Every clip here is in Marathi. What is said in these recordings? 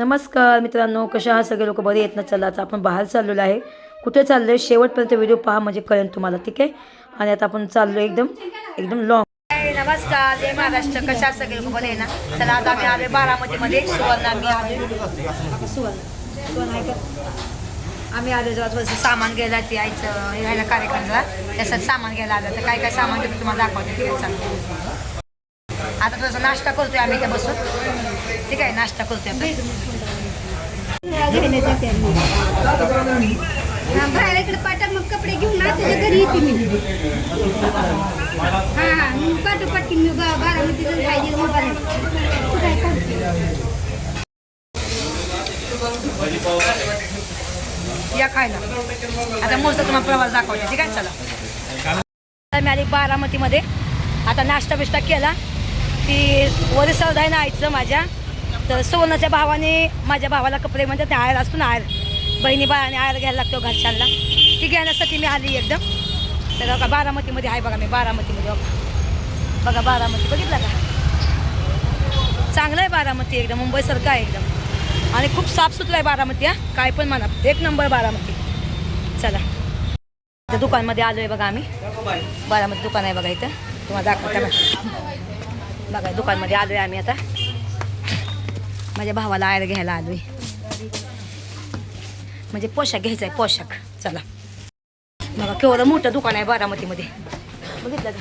नमस्कार मित्रांनो कशा आहात सगळे लोक? बरे येत ना? चला आता आपण बाहेर चाललेलो आहे. कुठे चाललो आहे शेवटपर्यंत व्हिडिओ पहा म्हणजे कळेल तुम्हाला ठीक आहे? आणि आता आपण चाललो एकदम एकदम लॉंग नमस्कार. जय महाराष्ट्र. कशा सगळे लोक? बरे ना? चला आता आम्ही आलो बारामतीमध्ये सुवर्ण आम्ही आलो सुवर्ण. सुवर्ण आहे का? आम्ही आलो जेव्हा सामान घ्यायला ते यायचं हे राहिला कार्यक्रमाला. त्यासाठी सामान घ्यायला आलं. तर काय काय सामान घेतो तुम्हाला दाखवते. ठीक आहे चालतं आता थोडासा नाश्ता करतोय आम्ही इथे बसून. ठीक आहे नाश्ता करतोय आपण बाहेर इकडे पाठव मग कपडे घेऊन ना तुझ्या घरी येते मी. हा हा मग पाठव पटकी मी बा- बारामतीतच पाहिजे मोबाईल तू काय करते? या खायला. आता मस्त तुम्हाला प्रवास दाखवते ठीक आहे? चला. आता मी आली बारामतीमध्ये. आता नाश्ता बिष्टा केला. ती वरी आहे ना आईचं माझ्या. तर सोनाच्या भावाने माझ्या भावाला कपडे म्हणजे ते आयर असतो ना आयर बहिणी बाळाने आयर घ्यायला लागतो घरच्यांना. ती घेण्यासाठी मी आली एकदम. तर बघा बारामतीमध्ये आहे बघा मी बारामतीमध्ये बघा. बघा बारामती बघितलं का? चांगलं आहे बारामती एकदम मुंबईसारखं आहे एकदम. आणि खूप साफसुथरं आहे बारामती हा. काय पण म्हणा एक नंबर बारामती. चला. त्या दुकानमध्ये आलो आहे बघा आम्ही. बारामती दुकान आहे बघा इथं. तुम्हाला दाखवता बघा. बघा दुकानमध्ये आलो आहे आम्ही आता. माझ्या भावाला आयर घ्यायला आलो आहे म्हणजे पोशाख घ्यायचा आहे पोशाख. चला. बघा केवढं मोठं दुकान आहे बारामतीमध्ये. बघितलं का?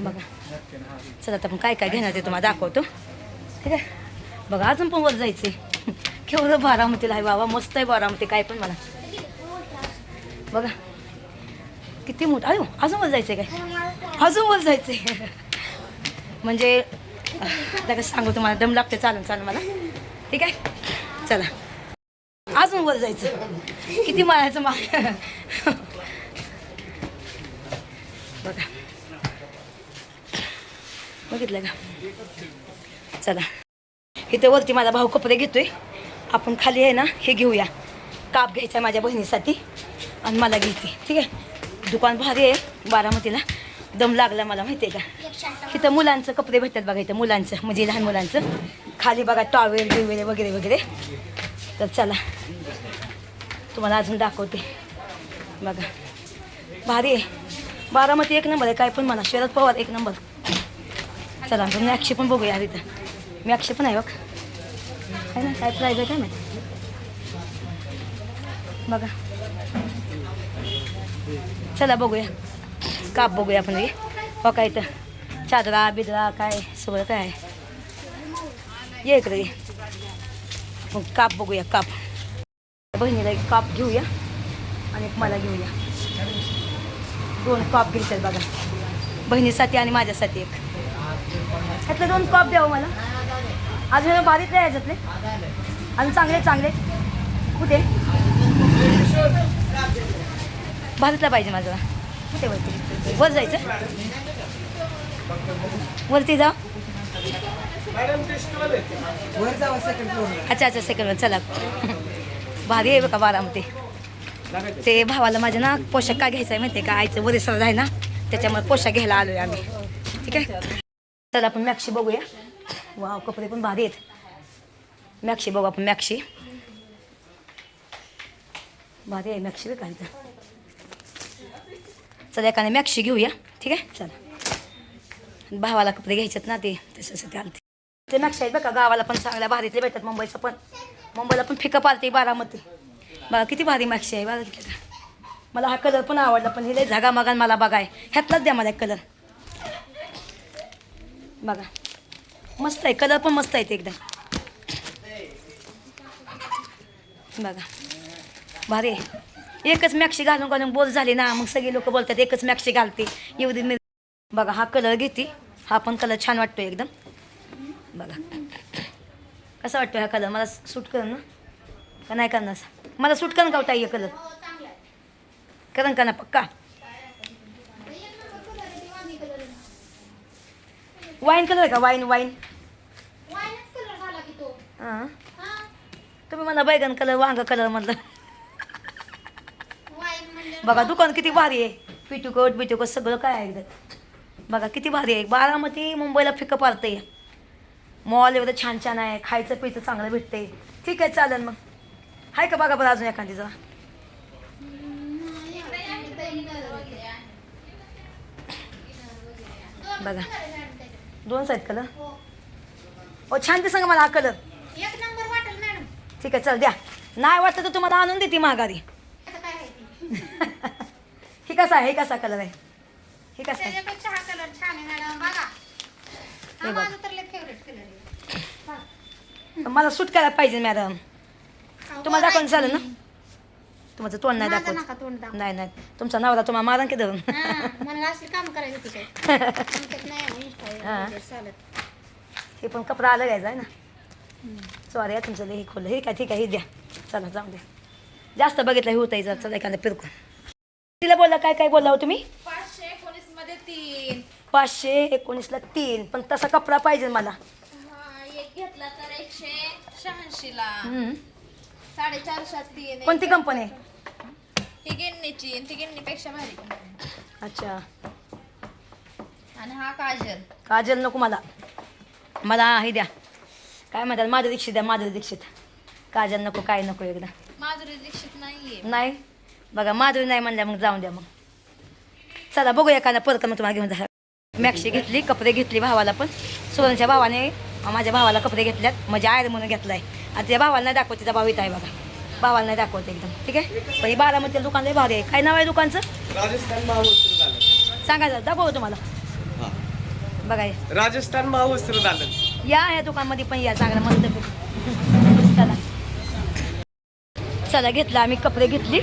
बघा. चला आता आपण काय काय घेणार ते तुम्हाला दाखवतो. ठीक आहे? बघा अजून पण वर जायचे केवढं बारामतीला आहे बाबा मस्त आहे बारामती काय पण मला बघा. किती मोठं अयो अजून वर जायचं काय? अजून वर जायचं म्हणजे लगेच सांगू तुम्हाला दम लागते चालून चालून मला. ठीक आहे? चला. अजून वर जायचं. किती मारायचं मा बघा. बघितलं का? चला. इथे वरती माझा भाऊ कपडे घेतोय. आपण खाली आहे ना हे घेऊया. काप घ्यायचा आहे माझ्या बहिणीसाठी आणि मला घेते ठीक आहे? दुकान भारी आहे बारामतीला. दम लागला मला माहिती आहे का? इथं मुलांचं कपडे भेटतात बघा इथं मुलांचं म्हणजे लहान मुलांचं. खाली बघा टॉवेल बिवेल वगैरे वगैरे. तर चला. तुम्हाला अजून दाखवते. बघा. भारी आहे. बारामती एक नंबर आहे काय पण म्हणा. शरद पवार एक नंबर. चला मी मॅक्शी पण बघूया इथं मी अक्षय पण आहे बघ. काय ना? काय प्राईज आहे काय माहिती? बघा. चला बघूया. काप बघूया आपण हे हो काय इथं. चादरा बिदरा काय सगळं काय आहे. ये इकडे मग काप बघूया काप. बहिणीला एक काप घेऊया आणि एक मला घेऊया. दोन काप घ्यायचे बघा. बहिणीसाठी आणि माझ्यासाठी एक. त्यातले दोन काप द्यावं मला. अजून बारीक नाही याच्यातले अजून चांगले चांगले. कुठे? भारीतला पाहिजे माझा. कुठे वरती वर जायचं? वरती जा. अच्छा अच्छा सेकंड चला. भारी आहे बघा बारामती. ते भावाला माझ्या ना पोशाख काय घ्यायचा आहे माहिती आहे का? आईचं वरीस आहे ना त्याच्यामुळे पोशाख घ्यायला आलोय आम्ही. ठीक आहे? चला आपण मॅक्शी बघूया. वाव कपडे पण भारी आहेत. मॅक्शी बघू आपण मॅक्शी भारी आहे मॅक्शी बी काय चला एकाने मॅक्शी घेऊया. ठीक आहे? चला. भावाला कपडे घ्यायचेत ना ते त्याच्यासाठी आलते. ते मॅक्शी आहेत बघा गावाला पण चांगल्या भारीतले भेटतात मुंबईचं पण. मुंबईला पण फिकं पालते बारामती. बघा किती भारी मॅक्शी आहे बघा का मला हा कलर पण आवडला पण हे लय झागा मागान मला बघाय. ह्यातलाच द्या मला एक कलर. बघा. मस्त आहे कलर पण मस्त आहे एकदम. बघा. भारी आहे. एकच मॅक्शी घालून घालून बोल झाली ना मग सगळे लोक बोलतात एकच मॅक्शी घालते. एवढी मी. बघा हा कलर घेते. हा पण कलर छान वाटतो एकदम. बघा. कसा वाटतो हा कलर मला सूट कर ना. का नाही करणार? मला सूट करण का ताई कलर करण का ना पक्का. वाईन कलर का? वाईन वाईन हां. तुम्ही मला बैगन कलर वांग कलर म्हटलं बघा दुकान किती भारी आहे. पिटुकोट बिटुकोट सगळं काय आहे एकदम बघा किती भारी आहे. बारामती मुंबईला फिकं पारतंय मॉल एवढं छान छान आहे. खायचं पियचं चांगलं भेटते ठीक आहे चालेल मग. आहे का बघा बरं अजून एखादी जरा बघा. दोन आहेत कलर हो. छान ते सांगा मला हा कलर ठीक आहे चल द्या. नाही वाटतं तर तुम्हाला आणून देते माघारी? ही कसा आहे? हे कसा कलर आहे? हे कसा आहे? त्याच्यापेक्षा हा कलर छान आहे मॅडम. बघा. हे हा बघ. माझा तर फेवरेट कलर आहे. बघा. मला सूट करायला पाहिजे मॅडम अहो, तुम्हाला दाखवून चालेल ना. तुमचं तोंड नाही माझं दाखवत. नका तोंड दाखव. नाही नाही. तुमचा नवरा तुम्हाला मारा की धरून हा, मला असली काम करायची होती काय? आमच्यात नाही हो, हा. चालत. हे पण कपडा आलं घ्यायचा आहे ना? सॉरी तुमचं लई खोललं हे काय ठीक आहे हे द्या. चला जाऊ द्या. जास्त बघितलं हे होतं जर चला एखादं फिरकून तिला बोलला काय काय बोलला हो तुम्ही? पाचशे एकोणीसमध्ये तीन. पाचशे एकोणीसला तीन पण तसा कपडा पाहिजे मला. हा, एक घेतला तर एकशे शहाऐंशी ला हम्म. तीन कोणती कंपनी ही गिन्नीची ती गिन्नीपेक्षा भारी. अच्छा. आणि हा काजल. काजल नको मला. मला हे द्या. काय म्हणतात? माधुरी दीक्षित द्या माधुरी दीक्षित. काजल नको काय नको एकदा. माधुरी दीक्षित नाहीये. नाही? बघा माधुरी नाही म्हणल्या मग जाऊन द्या मग. चला बघूया एखादा परत मग तुम्हाला घेऊन जा. मॅक्सी घेतली कपडे घेतली भावाला पण. सुरणच्या भावाने माझ्या भावाला कपडे घेतल्यात. म्हणजे आयर म्हणून घेतलाय. आणि त्या भावाला नाही दाखवत तिचा भाव इथं आहे बघा. भावाला नाही दाखवत एकदम ठीक आहे? पण ही बारामतीला दुकान लय भारी आहे. काय नाव आहे दुकानचं? राजस्थान महावस्त्र दालन. सांगा जरा दाखवू तुम्हाला. बघा. राजस्थान महावस्त्र दालन. या ह्या दुकानमध्ये पण या चांगलं मस्त चला. चला घेतला आम्ही कपडे घेतली.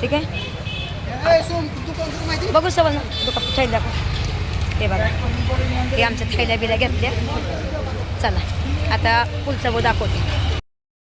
ठीक आहे? बघू सवल ना दुकान थैल्या हे बघा. हे आमच्या थैल्या बिल्या घेतल्या. चला आता पुलचा बो दाखवते.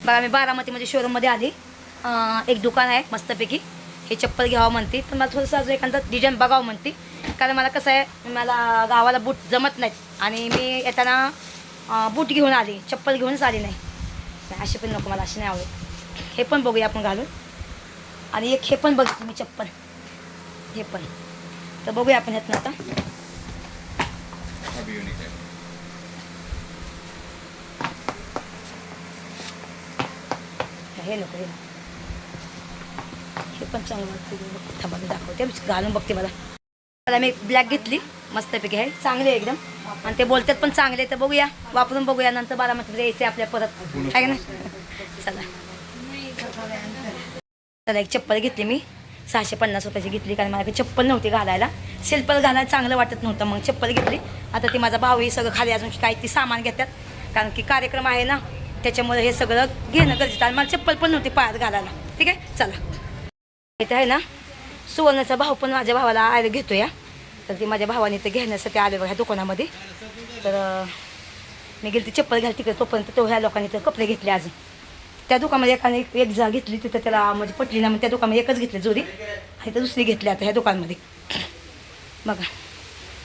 बघा मी बारामतीमध्ये शोरूममध्ये आली. एक दुकान आहे मस्तपैकी. हे चप्पल घ्यावं म्हणते. पण मला थोडंसं अजून एखादा डिझाईन बघावं म्हणते. कारण मला कसं आहे मला गावाला बूट जमत नाहीत. आणि मी येताना बूट घेऊन आली. चप्पल घेऊनच आली नाही नाही, अशी पण नको मला अशी नाही आवडत. हे पण बघूया आपण घालून. आणि एक हे पण बघ मी चप्पल. हे पण. तर बघूया आपण ह्यातनं आता. हे नको हे. हे पण चांगलं वाटतं थांबा मी दाखवते. घालून बघते मला. मला मी ब्लॅक घेतली. मस्तपैकी आहे. चांगली आहे एकदम. आणि ते बोलतात पण चांगले तर बघूया. वापरून बघूया. नंतर बारामतीमध्ये यायचे आपल्या परत. आहे ना? चला. त्याला एक चप्पल घेतली मी. सहाशे पन्नास रुपयाची घेतली कारण मला चप्पल नव्हती घालायला. सिल्पल घालायला चांगलं वाटत नव्हतं मग चप्पल घेतली. आता ती माझा भाऊही सगळं खाली अजून काही ती सामान घेतात. कारण की कार्यक्रम आहे ना त्याच्यामुळे हे सगळं घेणं गरजेचं आणि मला चप्पल पण नव्हती पायात घालायला. ठीक आहे? चला. इथं आहे ना सुवर्णाचा भाऊ पण माझ्या भावाला आयला घेतो या तर ती माझ्या भावाने ते घेण्यासाठी आले ह्या दुकानामध्ये. तर मी गेली ती चप्पल घाल तिकडे तोपर्यंत तो ह्या लोकांनी तर कपडे घेतले अजून. त्या दुकानामध्ये एकाने एक एक जा घेतली तिथं त्याला म्हणजे पटली ना मग त्या दुकानामध्ये एकच घेतली जोडी आणि तर दुसरी घेतली आता ह्या दुकानमध्ये. बघा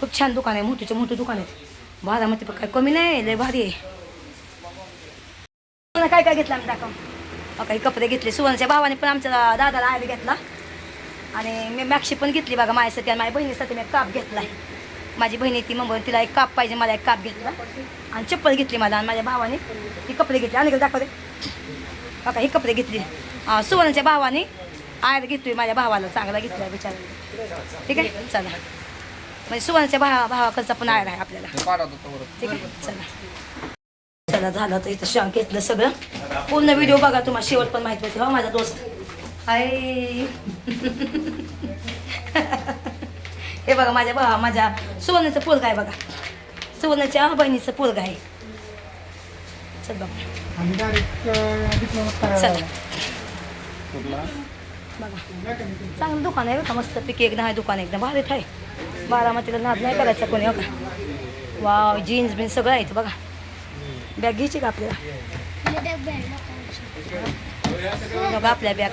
खूप छान दुकान आहे मोठीचं मोठं दुकान आहे. बारामध्ये पण काय कमी नाही लय भारी आहे. काय काय घेतलं आम्ही दाखव. काही हे कपडे घेतले. सुवर्णच्या भावाने पण आमच्या दादाला आयला घेतला. आणि मी मॅक्शी पण घेतली बघा माझ्यासाठी आणि माझ्या बहिणीसाठी मी एक काप घेतला माझी बहिणी ती मग तिला एक काप पाहिजे मला एक काप घेतला. आणि चप्पल घेतली मला आणि माझ्या भावाने. ती कपडे घेतले. आणि दाखवते बघा ही कपडे घेतली. सुवर्णच्या भावाने आयर घेतोय माझ्या भावाला चांगला घेतला बिचारा. ठीक आहे? चला. म्हणजे सुवर्णच्या भावा भावाकडचा पण आयर आहे आपल्याला. ठीक आहे? चला. चला झालं तर इथं शांक घेतलं सगळं. पूर्ण व्हिडिओ बघा तुम्हाला शेवट पण माहिती होती. हो माझा दोस्त. हाय हे बघा माझ्या भावा माझ्या सुवर्णाचं पोरग आहे बघा. सुवर्णाच्या बहिणीचं पोरग आहे. चला. बघा. चांगलं दुकान आहे बघा मस्त पिकी एकदम आहे दुकान एकदम भारीत आहे. बारामतीला नाद नाही करायचा कोणी हो का? वाव जीन्स बिन्स सगळं आहे इथं बघा. बॅग घ्यायची का आपल्याला? बघा आपल्या बॅग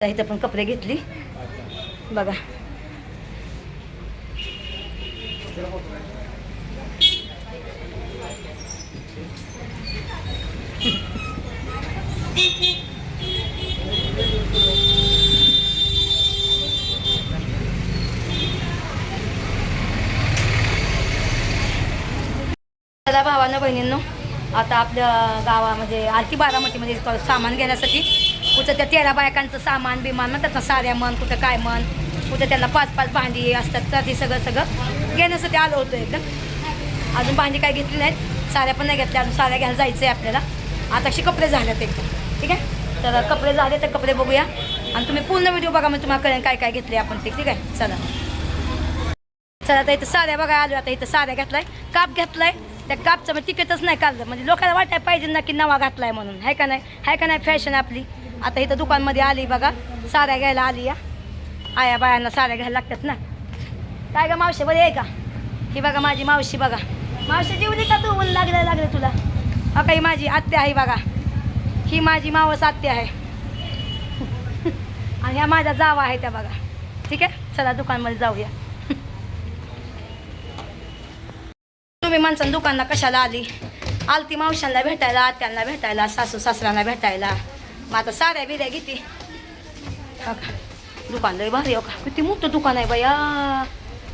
इथं पण कपडे घेतली. बघा. चला भावानं बहिणींनो आता आपल्या गावा म्हणजे आरती बारामतीमध्ये सामान घेण्यासाठी. कुठं त्या तेरा बायकांचं सामान बिमान म्हणतात ना साऱ्या म्हण कुठं काय म्हण कुठं त्यांना पाच पाच भांडी असतात तर ते सगळं सगळं घेण्यासाठी आलो होतो एकदम अजून भांडी काय घेतली नाहीत. साऱ्या पण नाही घेतल्या अजून साऱ्या घ्यायला जायचं आहे आपल्याला. आता असे कपडे झाले एकदम ठीक आहे? तर कपडे झाले तर कपडे बघूया. आणि तुम्ही पूर्ण व्हिडिओ बघा मग तुम्हाला कळेल काय काय घेतले आपण ते. ठीक आहे? चला. चला आता इथं साड्या बघा आलो आता इथं साड्या घेतलाय. काप घेतलाय. त्या कापचं मग तिकीटच नाही काढलं. म्हणजे लोकांना वाटायला पाहिजे ना की नवा घातलाय म्हणून. हाय का नाही? आहे का नाही फॅशन आपली? आता इथं दुकानमध्ये आली बघा. साड्या घ्यायला आली या. आया बायांना साड्या घ्यायला लागतात ना. काय गं मावशी बरी आहे का? ही बघा माझी मावशी बघा. मावशी जेवली का तू? ऊन लागलं लागलं तुला. हा काही माझी आत्या आहे बघा. ही माझी मावस आत्या आहे. आणि ह्या माझ्या जावा आहे त्या बघा. ठीक आहे? चला दुकानमध्ये जाऊया. तुम्ही माणसानं दुकानला कशाला आली? आलती मावशांना भेटायला आत्यांना भेटायला सासू सासऱ्यांना भेटायला. मग आता साड्या बिऱ्या घेते. हो का? दुकान लय भारी हो का? किती मोठं दुकान आहे बया.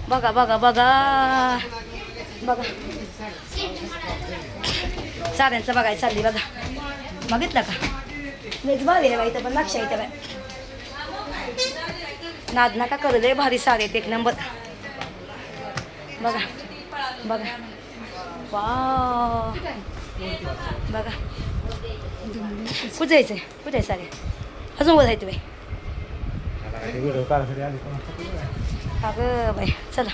बघा बघा बघा. बघा. साऱ्यांचं बघायला चालली बघा. बघितलं का? लयच भारी आहे बाई इथं पण लक्ष इथं बाय नाद नका करू लय भारी साडे एक नंबर. बघा बघा. वा बघा. कुठे जायचंय? कुठे सारे? अजून वर आहे बाई. अगं बाई चला.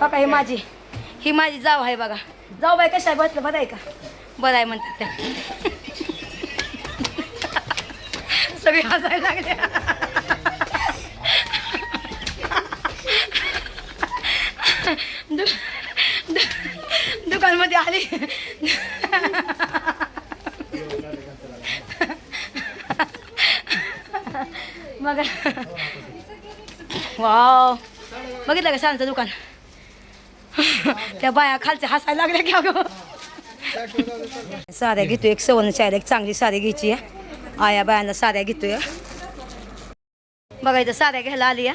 हो का ही माझी ही माझी जाव आहे बघा. जाऊ बाय कशा आहे बसलं? बरं आहे का? बरं आहे म्हणतात त्या. सगळे हसायला लागले. दु दु- दुकानमध्ये आली. बघा. वाव. बघितलं का शांत दुकान? त्या बाया खालच्या हसायला लागल्या की अगं. साड्या घेतोय एक सवन चायला एक चांगली साडी घ्यायची आया बायांना साड्या घेतोय. बघा इथं साड्या घ्यायला आली या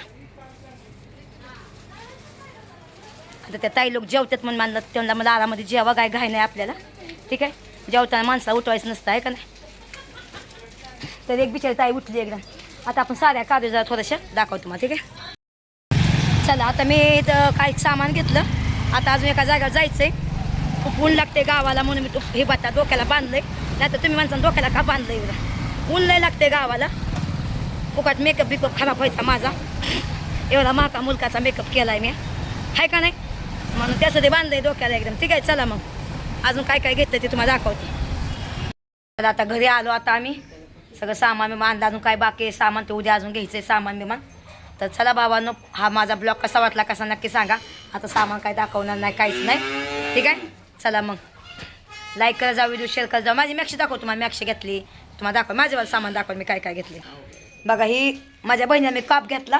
आता त्या ताई लोक जेवतात म्हणून मानलं त्यांना मला आरामध्ये जेवा काय घाय नाही आपल्याला. ठीक आहे? जेवताना माणसाला उठवायचं नसतं आहे का नाही? तर एक बिचारी ताई उठली एकदम आता आपण साड्या काढू जरा थोड्याशा दाखवतो मग ठीक आहे? चला आता मी इथं काही सामान घेतलं. आता अजून एका जागेवर जायचं आहे खूप ऊन लागते गावाला म्हणून मी तो हे बता डोक्याला बांधलंय. नाही तर तुम्ही माणसानं डोक्याला का बांधलंय एवढं? ऊन लय लागते गावाला. फुकट मेकअप बिकअप खराब व्हायचा माझा. एवढा माका मुलकाचा मेकअप केला आहे मी. आहे का नाही? म्हणून त्यासाठी बांधलंय डोक्याला एकदम. ठीक आहे चला मग. अजून काय काय घेतलं ते तुम्हाला दाखवते. तर आता घरी आलो आता आम्ही. सगळं सामान मी अजून काय बाकी आहे? सामान ते उद्या अजून घ्यायचं आहे सामान बिमान. तर चला बाबांनो हा माझा ब्लॉग कसा वाटला कसा नक्की सांगा. आता सामान काय दाखवणार नाही काहीच नाही. ठीक आहे? चला मग. लाईक करा जा व्हिडिओ शेअर करा. जा माझी मॅक्शी दाखव तुम्हाला मॅक्शी घेतली. तुम्हाला दाखव माझ्यावर सामान दाखव मी काय काय घेतले. बघा ही माझ्या बहिणीने मी काप घेतला.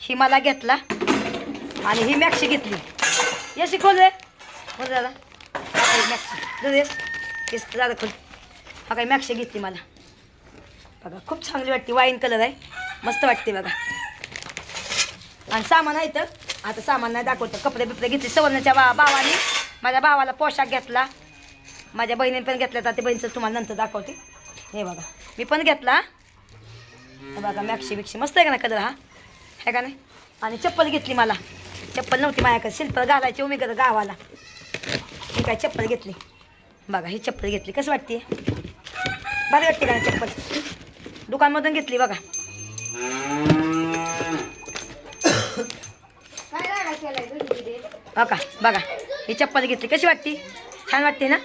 ही मला घेतला. आणि ही मॅक्शी घेतली. यशी खोल रे. खोल दादा. मॅक्सी दादा खोल. हा काही मॅक्शी घेतली मला. बघा खूप चांगली वाटते. वाईन कलर आहे. मस्त वाटते बघा. आणि सामान आहे तर आता सामान नाही दाखवतं कपडे बिपडे घेतले. सवर्णाच्या बा भावाने माझ्या भावाला पोशाख घेतला. माझ्या बहिणीने पण घेतला तर ते बहिणीचं तुम्हाला नंतर दाखवते. हे बघा मी पण घेतला. बघा मॅक्शी बिक्षी मस्त आहे का ना कलर हा? आहे का नाही? आणि चप्पल घेतली मला. चप्पल नव्हती माझ्याकडे. शिल्पर घालायची उमी करत गावाला. मी काय चप्पल घेतली? बघा ही चप्पल घेतली. कसं वाटते बरं वाटते का चप्पल? दुकानमधून घेतली बघा. हो का बघा. ही चप्पल घेतली. कशी वाटते? छान वाटते ना?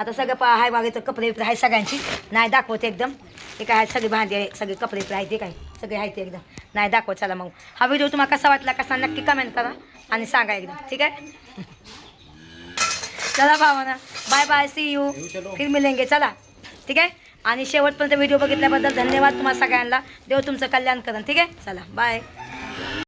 आता सगळं पा हाय बागेचं कपडे आहे सगळ्यांची. नाही दाखवते एकदम. हे काय आहे सगळी भांडी आहे सगळे कपडे बिपडे आहे ते काय? सगळे आहे ते एकदम. नाही दाखवत चला मग. हा व्हिडिओ तुम्हाला कसा वाटला कसा नक्की कमेंट करा आणि सांगा एकदम. ठीक आहे? चला Bhavana. Bye bye see you फिर मिलेंगे. चला. ठीक आहे? आणि शेवटपर्यंत व्हिडिओ बघितल्याबद्दल धन्यवाद तुम्हाला सगळ्यांना. देव तुमचं कल्याण करण. ठीक आहे? चला. बाय